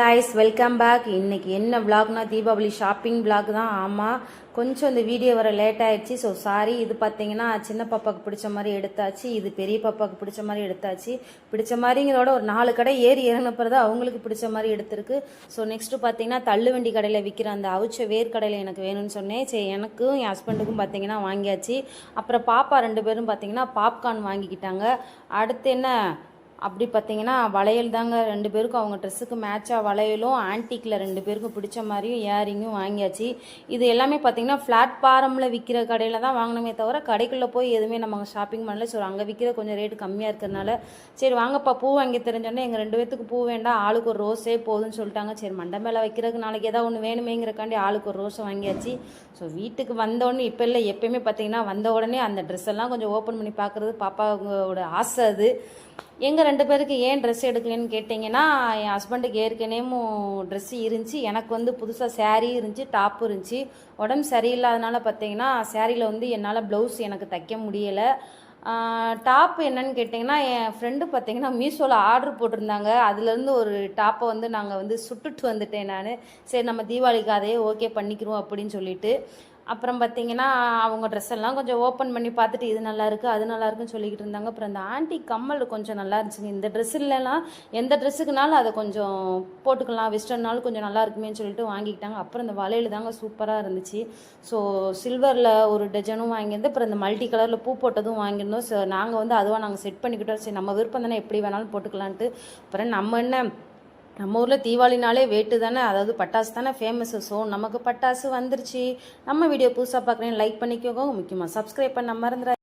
Guys welcome back இன்னைக்கு என்ன விளாக்னா Deepavali shopping vlog தான். ஆமாம் கொஞ்சம் இந்த வீடியோ வர லேட் ஆயிடுச்சு. ஸோ சாரி இது பார்த்தீங்கன்னா சின்ன பாப்பாவுக்கு பிடிச்ச மாதிரி எடுத்தாச்சு. இது பெரிய பாப்பாவுக்கு பிடிச்ச மாதிரி எடுத்தாச்சு. பிடிச்ச மாதிரிங்கிறோட ஒரு நாலு கடை ஏறி இறங்கின அவங்களுக்கு பிடிச்ச மாதிரி எடுத்திருக்கு. ஸோ நெக்ஸ்ட்டு பார்த்தீங்கன்னா தள்ளுவண்டி கடையில் விற்கிற அந்த அவிச்ச வேர் கடையில் எனக்கு வேணும்னு சொன்னேன். சரி எனக்கும் என் ஹஸ்பண்டுக்கும் பார்த்தீங்கன்னா வாங்கியாச்சு. அப்புறம் பாப்பா ரெண்டு பேரும் பார்த்தீங்கன்னா பாப்கார்ன் வாங்கிக்கிட்டாங்க. அடுத்து என்ன? அப்படி பார்த்தீங்கன்னா வளையல் தாங்க. ரெண்டு பேருக்கும் அவங்க ட்ரெஸ்ஸுக்கு மேட்சாக வளையலும் ஆன்டிக்கில் ரெண்டு பேருக்கும் பிடிச்ச மாதிரியும் இயரிங்கும் வாங்கியாச்சு. இது எல்லாமே பார்த்தீங்கன்னா ஃப்ளாட் பாரமில் விற்கிற கடையில் தான் வாங்கினமே தவிர கடைக்குள்ளே போய் எதுவுமே நம்ம ஷாப்பிங் பண்ணல. ஸோ அங்கே விற்கிற கொஞ்சம் ரேட்டு கம்மியாக இருக்கிறதுனால சரி வாங்கப்பா பூ வாங்கி தெரிஞ்சோன்னே எங்கள் ரெண்டு பேத்துக்கு பூ வேண்டாம். ஆளுக்கு ஒரு ரோஸே போதும்னு சொல்லிட்டாங்க. சரி மண்டை மேலே வைக்கிறதுக்கு நாளைக்கு ஏதாவது ஒன்று வேணுமேங்கிறக்காண்டி ஆளுக்கு ஒரு ரோஸை வாங்கியாச்சு. ஸோ வீட்டுக்கு வந்தோடனே இப்போ இல்லை எப்பயுமே பார்த்தீங்கன்னா வந்த உடனே அந்த ட்ரெஸ் எல்லாம் கொஞ்சம் ஓப்பன் பண்ணி பார்க்குறது பாப்பாவோட ஆசை அது. எங்கள் ரெண்டு பேருக்கு ஏன் ட்ரெஸ் எடுக்கலன்னு கேட்டிங்கன்னா என் ஹஸ்பண்டுக்கு ஏற்கனவே ட்ரெஸ்ஸு இருந்துச்சு. எனக்கு வந்து புதுசாக சேரீ இருந்துச்சு டாப்பு இருந்துச்சு. உடம்பு சரியில்லாதனால பார்த்தீங்கன்னா சேரீயில் வந்து என்னால் ப்ளவுஸ் எனக்கு தைக்க முடியலை. டாப் என்னன்னு கேட்டிங்கன்னா என் ஃப்ரெண்டு பார்த்தீங்கன்னா மீஷோவில் ஆர்டர் போட்டிருந்தாங்க. அதுலேருந்து ஒரு டாப்பை வந்து நாங்கள் வந்து சுட்டுட்டு வந்துட்டேன் நான். சரி நம்ம தீபாவளிக்கு அதையே ஓகே பண்ணிக்கிறோம் அப்படின்னு சொல்லிட்டு. அப்புறம் பார்த்தீங்கன்னா அவங்க ட்ரெஸ் எல்லாம் கொஞ்சம் ஓப்பன் பண்ணி பார்த்துட்டு இது நல்லாயிருக்கு அது நல்லா இருக்குன்னு சொல்லிக்கிட்டு இருந்தாங்க. அப்புறம் அந்த ஆண்டி கம்மல் கொஞ்சம் நல்லா இருந்துச்சுங்க. இந்த ட்ரெஸ் இல்லைலாம் எந்த ட்ரெஸ்ஸுக்குனாலும் அதை கொஞ்சம் போட்டுக்கலாம். வெஸ்டர்னாலும் கொஞ்சம் நல்லா இருக்குமேன்னு சொல்லிட்டு வாங்கிக்கிட்டாங்க. அப்புறம் இந்த வளையல் தாங்க சூப்பராக இருந்துச்சு. ஸோ சில்வரில் ஒரு டஜனும் வாங்கியிருந்து அப்புறம் இந்த மல்டி கலரில் பூ போட்டதும் வாங்கியிருந்தோம். ஸோ நாங்கள் வந்து அதுவாக நாங்கள் செட் பண்ணிக்கிட்டோம். சரி நம்ம விருப்பம் தானே எப்படி வேணாலும் போட்டுக்கலான்ட்டு. அப்புறம் நம்ம என்ன நம்ம ஊரில் தீபாவளினாலே வேட்டு தானே? அதாவது பட்டாசு தானே ஃபேமஸு ஸோ நமக்கு பட்டாசு வந்துருச்சு. நம்ம வீடியோ புதுசாக பார்க்குறேன் லைக் பண்ணிக்கோங்க. முக்கியமாக சப்ஸ்கிரைப் பண்ண மறந்துடா